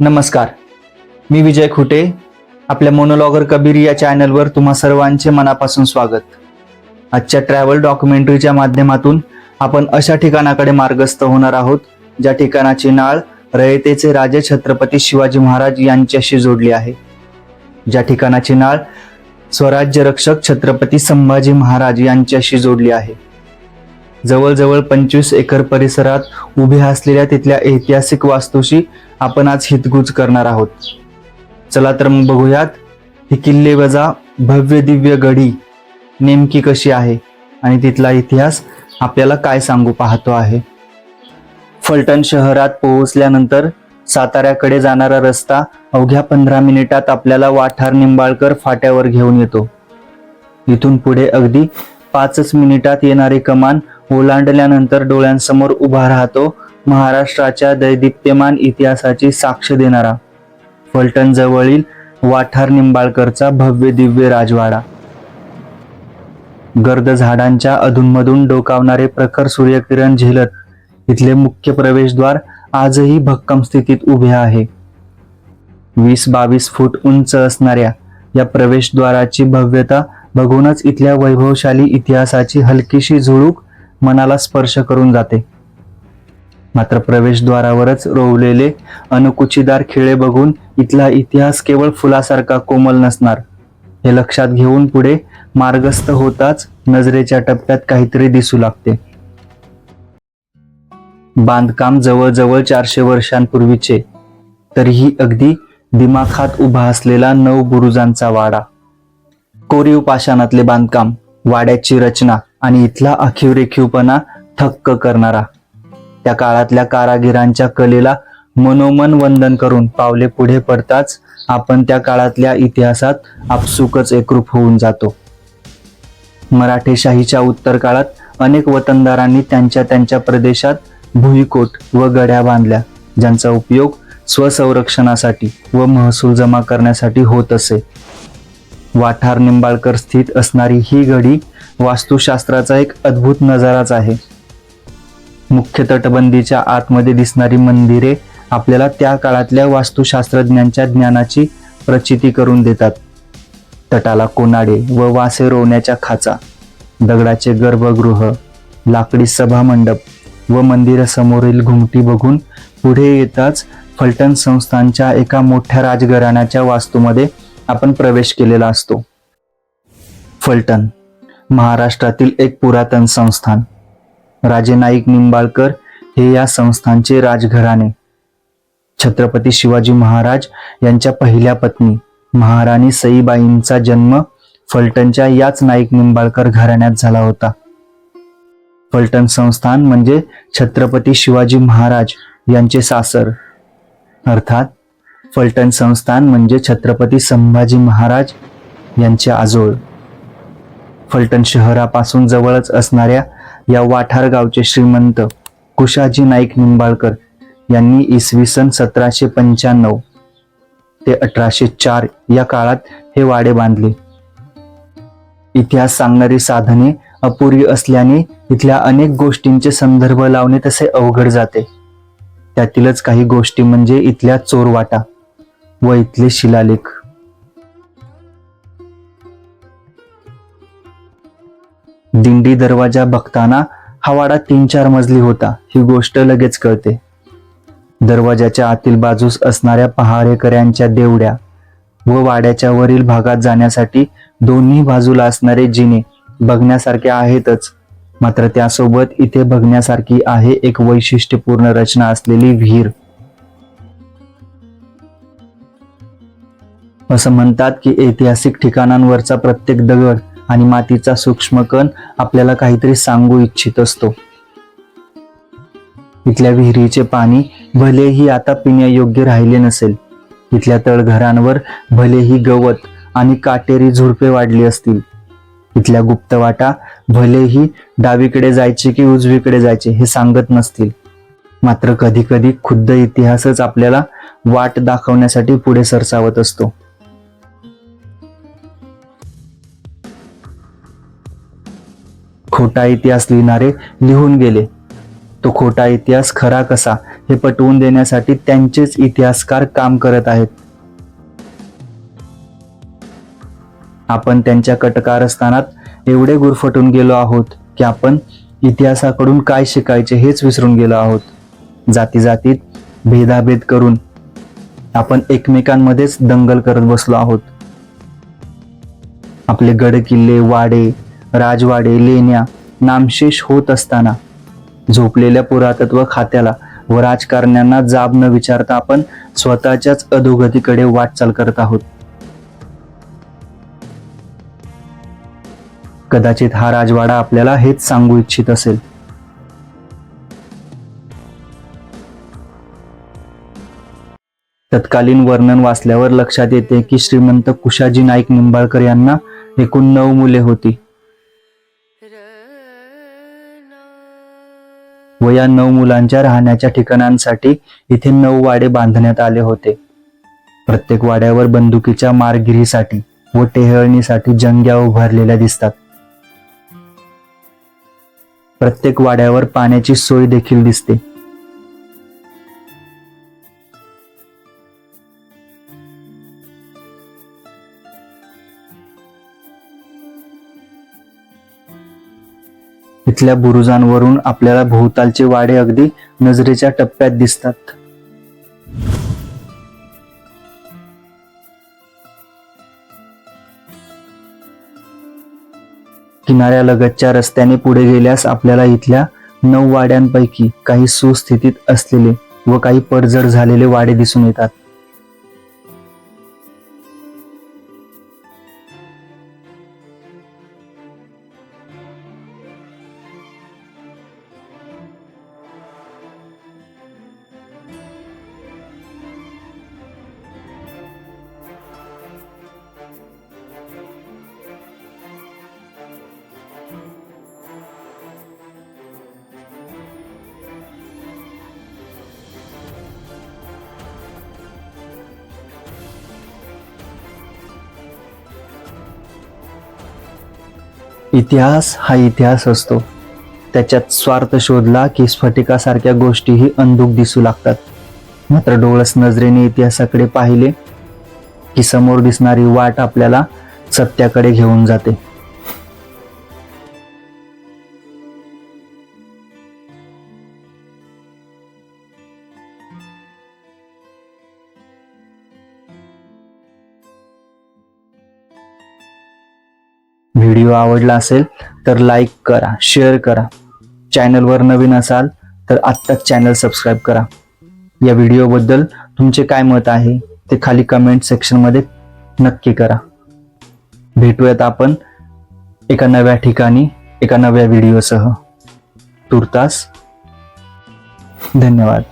नमस्कार. मी विजय खुटे. आपल्या मोनोलॉगर कबीर या चॅनलवर तुम्हा सर्वांचे मनापासून स्वागत. आजच्या ट्रॅव्हल डॉक्युमेंटरीच्या माध्यमातून आपण अशा ठिकाणाकडे मार्गस्थ होणार आहोत ज्या ठिकाणाची नाळ रयतेचे राजे छत्रपती शिवाजी महाराज यांच्याशी जोडली आहे. ज्या ठिकाणाची नाळ स्वराज्य रक्षक छत्रपती संभाजी महाराज यांच्याशी जोडली आहे. जवळजवळ पंचवीस एकर परिसरात उभ्या असलेल्या तिथल्या ऐतिहासिक वास्तूशी आपण आज हितगुज करणार आहोत. चला तर मग बघूयात ही किल्ले वजा भव्य दिव्य गढी नेमकी कशी आहे आणि तिथला इतिहास आपल्याला काय सांगू पाहतो आहे. फलटण शहरात पोहोचल्यानंतर साताऱ्याकडे जाणारा रस्ता अवघ्या पंधरा मिनिटात आपल्याला वाठार निंबाळकर फाट्यावर घेऊन येतो. इथून पुढे अगदी पाचच मिनिटात येणारी कमान ओलांडल्यानंतर डोळ्यांसमोर उभा राहतो महाराष्ट्राच्या दैदिप्यमान इतिहासाची साक्ष देणारा. फलटण जवळील वाठार निंबाळकरचा भव्य दिव्य राजवाडा. गर्द झाडांच्या अधूनमधून डोकावणारे प्रखर सूर्यकिरण झेलत इथले मुख्य प्रवेशद्वार आजही भक्कम स्थितीत उभे आहे. वीस बावीस फूट उंच असणाऱ्या या प्रवेशद्वाराची भव्यता बघूनच इथल्या वैभवशाली इतिहासाची हलकीशी झुळूक मनाला स्पर्श करून जाते. मात्र प्रवेशद्वारावरच रोवलेले अनुकुचीदार खिळे बघून इथला इतिहास केवळ फुलासारखा कोमल नसणार. हे लक्षात घेऊन पुढे मार्गस्थ होताच नजरेच्या टप्प्यात काहीतरी दिसू लागते. बांधकाम जवळजवळ चारशे वर्षांपूर्वीचे. तरीही अगदी दिमाखात उभा असलेला नऊ बुरुजांचा वाडा. कोरीव पाषाणातले बांधकाम वाड्याची रचना आणि इथला आखीव रेखीवपणा थक्क करणारा. त्या काळातल्या कारागिरांच्या कलेला मनोमन वंदन करून पावले पुढे पडताच आपण त्या काळातल्या इतिहासात आपसुकच एकरूप होऊन जातो. मराठेशाहीच्या उत्तर काळात अनेक वतनदारांनी त्यांच्या त्यांच्या प्रदेशात भुईकोट व गड्या बांधल्या ज्यांचा उपयोग स्वसंरक्षणासाठी व महसूल जमा करण्यासाठी होत असे. वाठार निंबाळकर स्थित असणारी ही गडी वास्तुशास्त्राचा एक अद्भुत नजाराच आहे. मुख्य तटबंदीच्या आतमध्ये दिसणारी मंदिरे आपल्याला त्या काळातल्या वास्तुशास्त्रज्ञांच्या ज्ञानाची प्रचिती करून देतात. तटाला कोनाडे व वासे रोवण्याच्या खाचा दगडाचे गर्भगृह लाकडी सभा मंडप व मंदिरासमोरील घुमटी बघून पुढे येताच फलटण संस्थांच्या एका मोठ्या राजघराण्याच्या वास्तूमध्ये आपण प्रवेश केलेला असतो. फलटण महाराष्ट्रातील एक पुरातन संस्थान. राजे नाईक निंबाळकर हे या संस्थांचे राजघराणे. छत्रपती शिवाजी महाराज यांच्या पहिल्या पत्नी महाराणी सईबाईंचा जन्म फलटणच्या याच नाईक निंबाळकर घराण्यात झाला होता. फलटण संस्थान म्हणजे छत्रपती शिवाजी महाराज यांचे सासर. अर्थात फलटण संस्थान म्हणजे छत्रपती संभाजी महाराज यांचे आजोळ. फलटण शहरापासून जवळच असणाऱ्या या वाठार गावचे श्रीमंत कुशाजी नाईक निंबाळकर यांनी इसवी सन सतराशे पंच्याण्णव ते अठराशे चार या काळात हे वाडे बांधले. इतिहास सांगणारी साधने अपुरी असल्याने इथल्या अनेक गोष्टींचे संदर्भ लावणे तसे अवघड जाते. त्यातीलच काही गोष्टी म्हणजे इथल्या चोरवाटा व इथले शिलालेख. दिंडी दरवाजा बघताना हा वाडा तीन चार मजली होता. ही गोष्ट लगेच कळते. दरवाजाच्या आतील बाजूस असणाऱ्या पहारेकऱ्यांच्या देवड्या व वाड्याच्या वरील भागात जाण्यासाठी दोन्ही बाजूला असणारे जिने बघण्यासारखे आहेतच. मात्र त्यासोबत इथे बघण्यासारखी आहे एक वैशिष्ट्यपूर्ण रचना असलेली विहीर. असं म्हणतात की ऐतिहासिक ठिकाणांवरचा प्रत्येक दगड आणि मातीचा सूक्ष्म कण आपल्याला काहीतरी सांगू इच्छित असतो. इथल्या विहिरीचे पाणी भलेही आता पिण्यायोग्य राहिले नसेल इथल्या तळघरांवर भलेही गवत आणि काटेरी झुडपे वाढली असतील. इथल्या गुप्तवाटा भलेही डावीकडे जायचे की उजवीकडे जायचे हे सांगत नसतील. मात्र कधी कधी खुद्द इतिहासच आपल्याला वाट दाखवण्यासाठी पुढे सरसावत असतो. खोटा इतिहास लिहिणारे लिहून गेले. तो खोटा इतिहास खरा कसा हे पटवून देण्यासाठी त्यांचेच इतिहासकार काम करत आहेत. आपण त्यांच्या कटकारस्थानात एवढे गुरफटून गेलो आहोत की आपण इतिहासाकडून काय शिकायचे हेच विसरून गेलो आहोत. जाती जातीत भेदाभेद करून आपण एकमेकांमध्येच दंगल करत बसलो आहोत. आपले गड किल्ले वाडे राजवाडे लेण्या नामशेष होत असताना झोपलेल्या पुरातत्व खात्याला व राजकारण्यांना जाब न विचारता आपण स्वतःच्याच अधोगतीकडे वाटचाल करत आहोत. कदाचित हा राजवाडा आपल्याला हेच सांगू इच्छित असेल. तत्कालीन वर्णन वाचल्यावर लक्षात येते की श्रीमंत कुशाजी नाईक निंबाळकर यांना एकूण नऊ मुले होती. व या नऊ मुलांच्या राहण्याच्या ठिकाणांसाठी इथे नऊ वाडे बांधण्यात आले होते. प्रत्येक वाड्यावर बंदुकीच्या मारगिरीसाठी व टेहळणीसाठी जंग्या उभारलेल्या दिसतात. प्रत्येक वाड्यावर पाण्याची सोय देखील दिसते. इथल्या बुरुजांवरून आपल्याला भोवतालचे वाडे अगदी नजरेच्या टप्प्यात दिसतात. किनाऱ्यालगतच्या रस्त्याने पुढे गेल्यास आपल्याला इथल्या नऊ वाड्यांपैकी काही सुस्थितीत असलेले व काही पडझड झालेले वाडे दिसून येतात. इतिहास हा इतिहास असतो. त्याच्यात स्वार्थ शोधला की स्फटिकासारख्या गोष्टीही अंधुक दिसू लागतात. मात्र डोळस नजरेने इतिहासाकडे पाहिले की समोर दिसणारी वाट आपल्याला सत्याकडे घेऊन जाते. व्हिडिओ आवडला असेल तर लाईक करा शेअर करा. चॅनलवर नवीन असाल तर आत्ताच चॅनल सबस्क्राईब करा. या व्हिडिओबद्दल तुमचे काय मत आहे ते खाली कमेंट सेक्शनमध्ये नक्की करा. भेटूयात आपण एका नव्या ठिकाणी एका नव्या व्हिडिओसह. तुर्तास धन्यवाद.